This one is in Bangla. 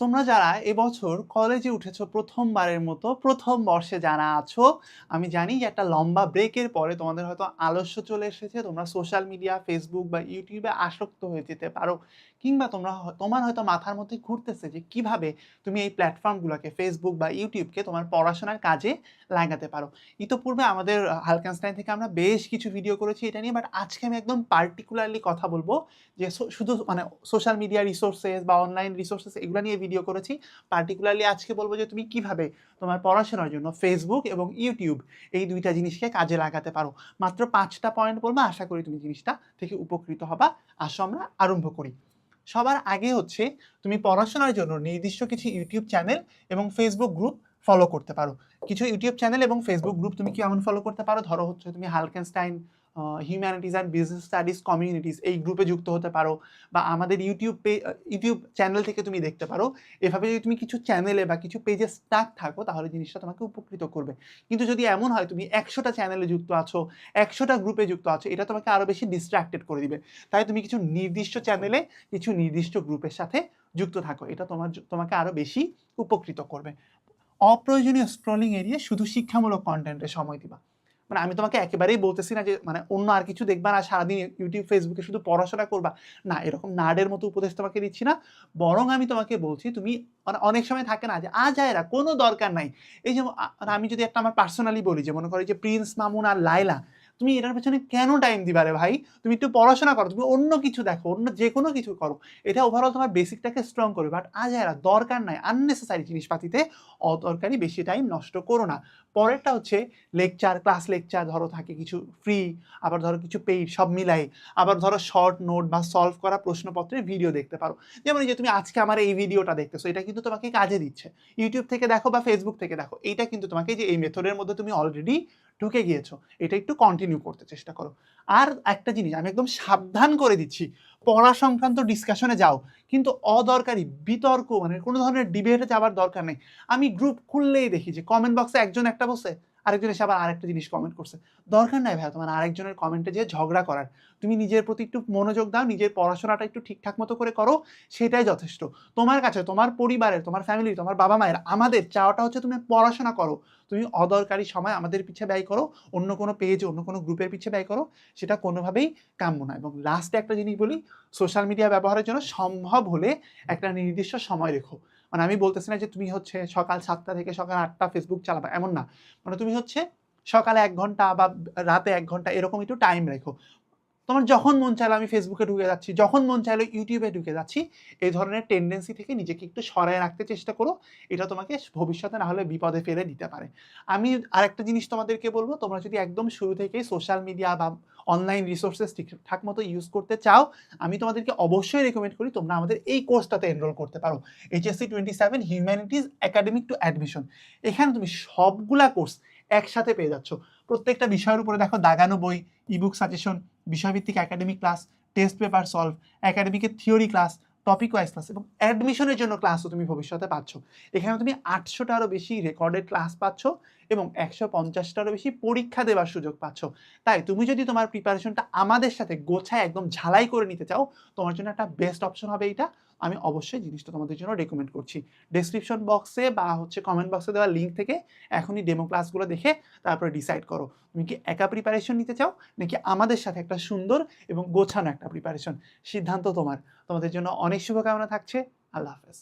তোমরা যারা এবছর কলেজে উঠেছো প্রথমবারের মতো, প্রথম বর্ষে যারা আছো, আমি জানি যে একটা লম্বা ব্রেকের পরে তোমাদের হয়তো আলস্য চলে এসেছে, তোমরা সোশ্যাল মিডিয়া ফেসবুক বা ইউটিউবে আসক্ত হয়ে যেতে পারো, কিংবা তোমরা তোমার হয়তো মাথার মধ্যে ঘুরতেছে যে কীভাবে তুমি এই প্ল্যাটফর্মগুলোকে ফেসবুক বা ইউটিউবকে তোমার পড়াশোনার কাজে লাগাতে পারো। ইতোপূর্বে আমাদের হালকানস্টাইন থেকে আমরা বেশ কিছু ভিডিও করেছি এটা নিয়ে বাট আজকে আমি একদম পার্টিকুলারলি কথা বলব যে শুধু মানে সোশ্যাল মিডিয়া রিসোর্সেস বা অনলাইন রিসোর্সেস এগুলো নিয়ে ভিডিও করেছি। পার্টিকুলারলি আজকে বলব যে তুমি কীভাবে তোমার পড়াশোনার জন্য ফেসবুক এবং ইউটিউব এই দুইটা জিনিসকে কাজে লাগাতে পারো। মাত্র পাঁচটা পয়েন্ট বলব, আশা করি তুমি জিনিসটা থেকে উপকৃত হবা। আসো আমরা আরম্ভ করি। সবার আগে হচ্ছে তুমি পড়াশোনার জন্য নির্দিষ্ট কিছু ইউটিউব চ্যানেল এবং ফেসবুক গ্রুপ ফলো করতে পারো। কিছু ইউটিউব চ্যানেল এবং ফেসবুক গ্রুপ তুমি কেমন ফলো করতে পারো? ধরো হচ্ছে তুমি হালকেনস্টাইন humanities and business studies communities এই গ্রুপে যুক্ত হতে পারো বা আমাদের ইউটিউব পে ইউটিউব চ্যানেল থেকে তুমি দেখতে পারো। এভাবে যদি তুমি কিছু চ্যানেলে বা কিছু পেজে স্টাক থাকো, তাহলে জিনিসটা তোমাকে উপকৃত করবে। কিন্তু যদি এমন হয়, তুমি একশোটা চ্যানেলে যুক্ত আছো, একশোটা গ্রুপে যুক্ত আছো, এটা তোমাকে আরও বেশি ডিস্ট্রাক্টেড করে দিবে। তাই তুমি কিছু নির্দিষ্ট চ্যানেলে কিছু নির্দিষ্ট গ্রুপের সাথে যুক্ত থাকো। এটা তোমার তোমাকে আরও বেশি উপকৃত করবে। অপ্রয়োজনীয় স্ক্রলিং এড়িয়ে শুধু শিক্ষামূলক কন্টেন্টে সময় দিবা। মানে আমি তোমাকে একেবারেই বলতেছি না যে মানে অন্য আর কিছু দেখবা না, সারাদিন ইউটিউব ফেসবুকে শুধু পড়াশোনা করবা। না, এরকম নার্ডের মতো উপদেশ তোমাকে দিচ্ছি না। বরং আমি তোমাকে বলছি, তুমি মানে অনেক সময় থাকে না যে আজ যায় কোনো দরকার নাই। এই যে আমি যদি একটা আমার পার্সোনালি বলি, যে মনে করি যে প্রিন্স মামুন আর লাইলা তুমি এটার পেছনে কেন টাইম দিবা রে ভাই? তুমি একটু পড়াশোনা করো, তুমি অন্য কিছু দেখো, অন্য যে কোনো কিছু করো। এটা ওভারঅল তোমার বেসিকটাকে স্ট্রং করবে। বাট আজ এরা দরকার নাই আননেসেসারি জিনিসপাতিতে অদরকারি বেশি টাইম নষ্ট করো না। পরেরটা হচ্ছে লেকচার ক্লাস লেকচার ধরো থাকে কিছু ফ্রি আবার ধরো কিছু পেইড সব মিলাই আবার ধরো শর্ট নোট বা সলভ করা প্রশ্নপত্রের ভিডিও দেখতে পারো। যেমন যে তুমি আজকে আমার এই ভিডিওটা দেখতেছো, এটা কিন্তু তোমাকে কাজে দিচ্ছে। ইউটিউব থেকে দেখো বা ফেসবুক থেকে দেখো, এইটা কিন্তু তোমাকে যে এই মেথডের মধ্যে তুমি অলরেডি ঢুকে গিয়েছো, এটা একটু কন্টিনিউ করতে চেষ্টা করো। আর একটা জিনিস, আমি একদম সাবধান করে দিচ্ছি, পড়া সংক্রান্ত ডিসকাশনে যাও, কিন্তু অদরকারি, বিতর্ক মানে কোনো ধরনের ডিবেটে যাওয়ার দরকার নেই। আমি গ্রুপ খুললেই দেখি যে কমেন্ট বক্সে একজন একটা বসে আরেকজন এসে আবার আরেকটা জিনিস কমেন্ট করছে। দরকার নাই ভাইয়া তোমার আরেকজনের কমেন্টে যে ঝগড়া করার। তুমি নিজের প্রতি একটু মনোযোগ দাও, নিজের পড়াশোনাটা একটু ঠিকঠাক মতো করে করো, সেটাই যথেষ্ট। তোমার কাছে, তোমার পরিবারের, তোমার ফ্যামিলি তোমার বাবা মায়ের, আমাদের চাওয়াটা হচ্ছে তুমি পড়াশোনা করো। তুমি অদরকারি সময় আমাদের পিছে ব্যয় করো, অন্য কোনো পেজ অন্য কোনো গ্রুপের পিছে ব্যয় করো, সেটা কোনোভাবেই কাম্য না। এবং লাস্টে একটা জিনিস বলি সোশ্যাল মিডিয়া ব্যবহারের জন্য সম্ভব হলে একটা নির্দিষ্ট সময় রেখো। মানে আমি বলতেছি না যে তুমি হচ্ছে সকাল সাতটা থেকে সকাল আটটা ফেসবুক চালাবা, এমন না। মানে তুমি হচ্ছে সকালে এক ঘণ্টা বা রাতে এক ঘণ্টা এরকম একটু টাইম রেখো। তোমার যখন মন চাইলো আমি ফেসবুকে ঢুকে যাচ্ছি, যখন মন চাইলো ইউটিউবে ঢুকে যাচ্ছি, এই ধরনের টেন্ডেন্সি থেকে নিজেকে একটু সরায় রাখতে চেষ্টা করো। এটা তোমাকে ভবিষ্যতে না হলে বিপদে ফেলে দিতে পারে। আমি আরেকটা জিনিস তোমাদেরকে বলব, তোমরা যদি একদম শুরু থেকেই সোশ্যাল মিডিয়া বা অনলাইন রিসোর্সেস ঠিকঠাক মতো ইউজ করতে চাও, আমি তোমাদেরকে অবশ্যই রেকমেন্ড করি তোমরা আমাদের এই কোর্সটাতে এনরোল করতে পারো। HSC twenty seven humanities academic to admission এখানে তুমি সবগুলা কোর্স একসাথে পেয়ে যাচ্ছ। প্রত্যেকটা বিষয়ের উপরে দেখো দাগানো বই ইবুক সাজেশন বিষয়ভিত্তিক academic class test paper solve একাডেমিকের theory class topic wise class এবং অ্যাডমিশনের জন্য ক্লাসও তুমি ভবিষ্যতে পাচ্ছ। এখানে তুমি আটশোটারও বেশি রেকর্ডেড ক্লাস পাচ্ছ এবং একশো পঞ্চাশটারও বেশি পরীক্ষা দেওয়ার সুযোগ পাচ্ছ। তাই তুমি যদি তোমার প্রিপারেশনটা আমাদের সাথে গোছায় একদম ঝালাই করে নিতে চাও, তোমার জন্য একটা বেস্ট অপশন হবে এইটা। আমি অবশ্যই জিনিসটা তোমাদের জন্য রেকমেন্ড করছি। ডেসক্রিপশন বক্সে বা হচ্ছে কমেন্ট বক্সে দেওয়া লিঙ্ক থেকে এখনই ডেমো ক্লাসগুলো দেখে তারপরে ডিসাইড করো। তুমি কি একা প্রিপারেশন নিতে চাও, নাকি আমাদের সাথে একটা সুন্দর এবং গোছানো একটা প্রিপারেশন সিদ্ধান্ত তোমার। তোমাদের জন্য অনেক শুভকামনা থাকছে। আল্লাহ হাফেজ।